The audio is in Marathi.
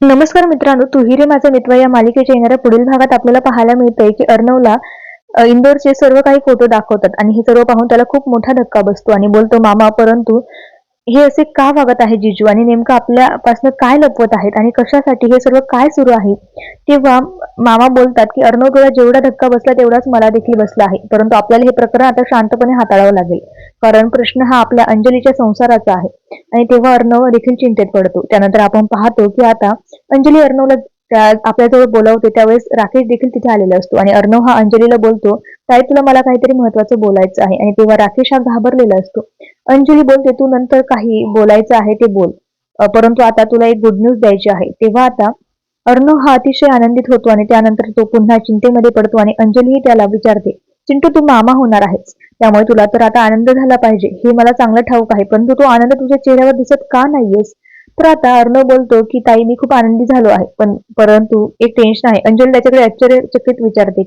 नमस्कार मित्रांनो तुहिरे माझे माझा मित्र या मालिकेच्या येणाऱ्या पुढील भागात आपल्याला पाहायला मिळतंय की अर्णवला इंदोरचे सर्व काही फोटो दाखवतात आणि हे सर्व पाहून त्याला खूप मोठा धक्का बसतो आणि बोलतो मामा परंतु हे असे का वागत आहे जिजू आणि नेमकं आपल्यापासून काय लपवत आहेत आणि कशासाठी हे सर्व काय सुरू आहे? तेव्हा मामा बोलतात की अर्णव तुला जेवढा धक्का बसला तेवढाच मला देखील बसला आहे परंतु आपल्याला हे प्रकरण आता शांतपणे हाताळावं लागेल कारण प्रश्न हा आपल्या अंजलीच्या संसाराचा आहे. आणि तेव्हा अर्णव देखील चिंतेत पडतो. त्यानंतर आपण पाहतो की आता अंजली अर्णवला आपल्याजवळ बोलावते त्यावेळेस राकेश देखील तिथे आलेला असतो. आणि अर्णव हा अंजलीला बोलतो ताई तुला मला काहीतरी महत्वाचं बोलायचं आहे. आणि तेव्हा राकेश हा घाबरलेला असतो. अंजली बोलते तू नंतर काही बोलायचं आहे ते बोल. परंतु आता तुला एक गुड न्यूज द्यायची आहे. तेव्हा आता अर्णव हा अतिशय आनंदित होतो आणि त्यानंतर तो पुन्हा चिंतेमध्ये पडतो आणि अंजलीही त्याला विचारते चिंटू तू मामा होणार आहेस. त्यामुळे तुला तर आता आनंद झाला पाहिजे. हे मला चांगलं ठाऊक आहे परंतु तो आनंद तुझ्या चेहऱ्यावर दिसत का नाहीयेस? तर आता अर्णव बोलतो की ताई मी खूप आनंदी झालो आहे पण परंतु एक टेन्शन आहे. अंजली त्याच्याकडे आश्चर्यचकित विचारते.